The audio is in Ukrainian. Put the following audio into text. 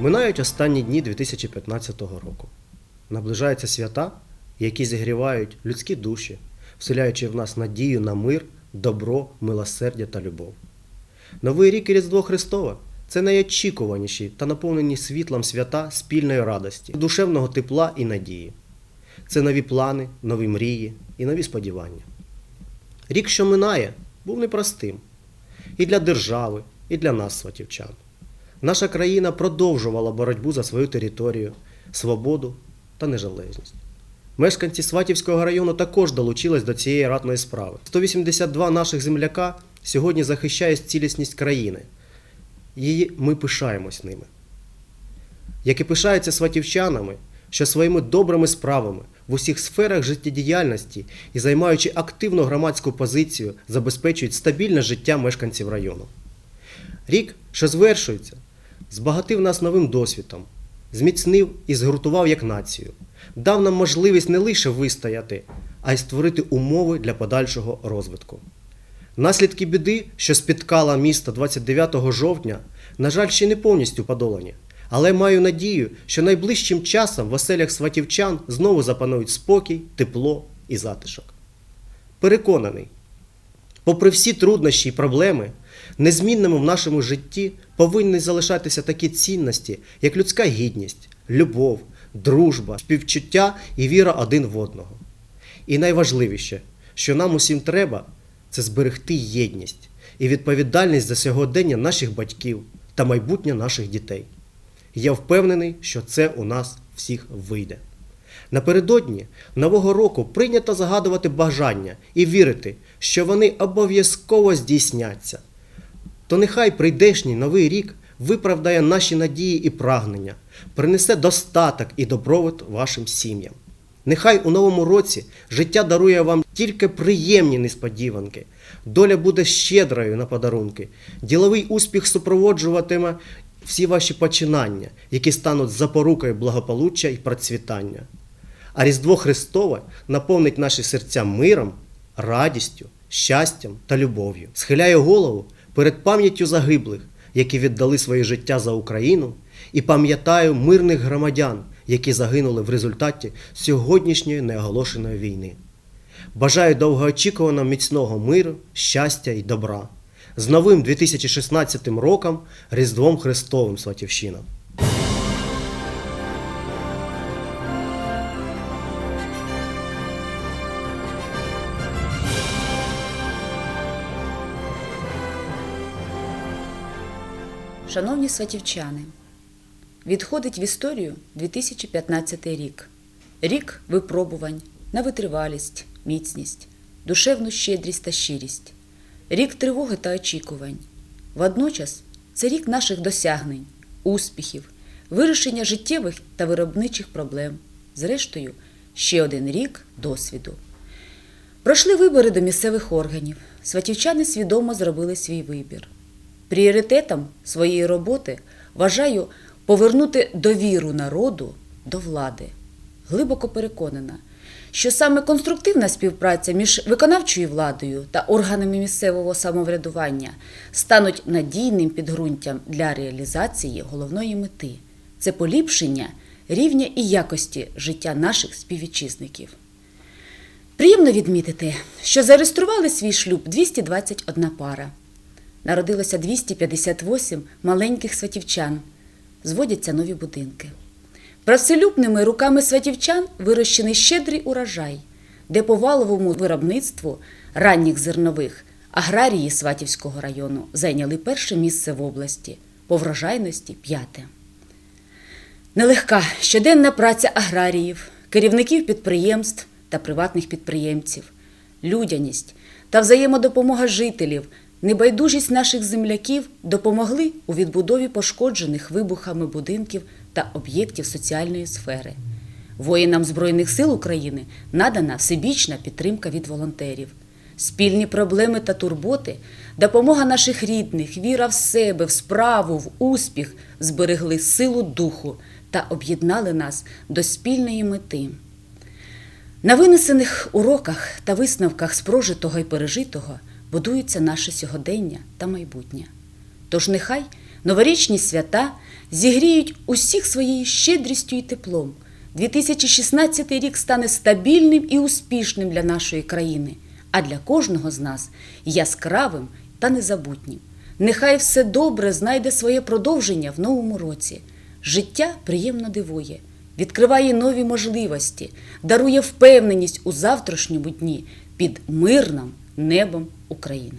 Минають останні дні 2015 року. Наближаються свята, які зігрівають людські душі, вселяючи в нас надію на мир, добро, милосердя та любов. Новий рік і Різдво Христове це найочікуваніші та наповнені світлом свята спільної радості, душевного тепла і надії. Це нові плани, нові мрії і нові сподівання. Рік, що минає, був непростим і для держави, і для нас, сватівчан. Наша країна продовжувала боротьбу за свою територію, свободу та незалежність. Мешканці Сватівського району також долучились до цієї ратної справи. 182 наших земляка сьогодні захищають цілісність країни. Її ми пишаємось ними. Як і пишаються сватівчанами, що своїми добрими справами в усіх сферах життєдіяльності і займаючи активну громадську позицію, забезпечують стабільне життя мешканців району. Рік, що звершується, збагатив нас новим досвідом, зміцнив і згуртував як націю, дав нам можливість не лише вистояти, а й створити умови для подальшого розвитку. Наслідки біди, що спіткала місто 29 жовтня, на жаль, ще не повністю подолані. Але маю надію, що найближчим часом в оселях сватівчан знову запанують спокій, тепло і затишок. Переконаний, попри всі труднощі і проблеми, незмінними в нашому житті повинні залишатися такі цінності, як людська гідність, любов, дружба, співчуття і віра один в одного. І найважливіше, що нам усім треба, це зберегти єдність і відповідальність за сьогодення наших батьків та майбутнє наших дітей. Я впевнений, що це у нас всіх вийде. Напередодні Нового року прийнято загадувати бажання і вірити, що вони обов'язково здійсняться. То нехай прийдешній новий рік виправдає наші надії і прагнення, принесе достаток і добробут вашим сім'ям. Нехай у новому році життя дарує вам тільки приємні несподіванки, доля буде щедрою на подарунки, діловий успіх супроводжуватиме всі ваші починання, які стануть запорукою благополуччя і процвітання. А Різдво Христове наповнить наші серця миром, радістю, щастям та любов'ю. Схиляє голову перед пам'яттю загиблих, які віддали своє життя за Україну, і пам'ятаю мирних громадян, які загинули в результаті сьогоднішньої неоголошеної війни. Бажаю довгоочікуваного міцного миру, щастя і добра. З новим 2016 роком Різдвом Христовим Сватівщина! Шановні сватівчани, відходить в історію 2015 рік. Рік випробувань на витривалість, міцність, душевну щедрість та щирість, рік тривоги та очікувань. Водночас це рік наших досягнень, успіхів, вирішення життєвих та виробничих проблем. Зрештою, ще один рік досвіду. Пройшли вибори до місцевих органів. Сватівчани свідомо зробили свій вибір. Пріоритетом своєї роботи вважаю повернути довіру народу до влади. Глибоко переконана, що саме конструктивна співпраця між виконавчою владою та органами місцевого самоврядування стануть надійним підґрунтям для реалізації головної мети це поліпшення рівня і якості життя наших співвітчизників. Приємно відмітити, що зареєстрували свій шлюб 221 пара. Народилося 258 маленьких сватівчан. Зводяться нові будинки. Працелюбними руками сватівчан вирощений щедрий урожай, де по валовому виробництву ранніх зернових аграрії Сватівського району зайняли перше місце в області, по врожайності п'яте. Нелегка щоденна праця аграріїв, керівників підприємств та приватних підприємців, людяність та взаємодопомога жителів, небайдужість наших земляків допомогли у відбудові пошкоджених вибухами будинків та об'єктів соціальної сфери. Воїнам Збройних сил України надана всебічна підтримка від волонтерів. Спільні проблеми та турботи, допомога наших рідних, віра в себе, в справу, в успіх зберегли силу духу та об'єднали нас до спільної мети. На винесених уроках та висновках з прожитого і пережитого будується наше сьогодення та майбутнє. Тож нехай Новорічні свята зігріють усіх своєю щедрістю і теплом. 2016 рік стане стабільним і успішним для нашої країни, а для кожного з нас яскравим та незабутнім. Нехай все добре знайде своє продовження в новому році. Життя приємно дивує, відкриває нові можливості, дарує впевненість у завтрашньому дні під мирним небом України.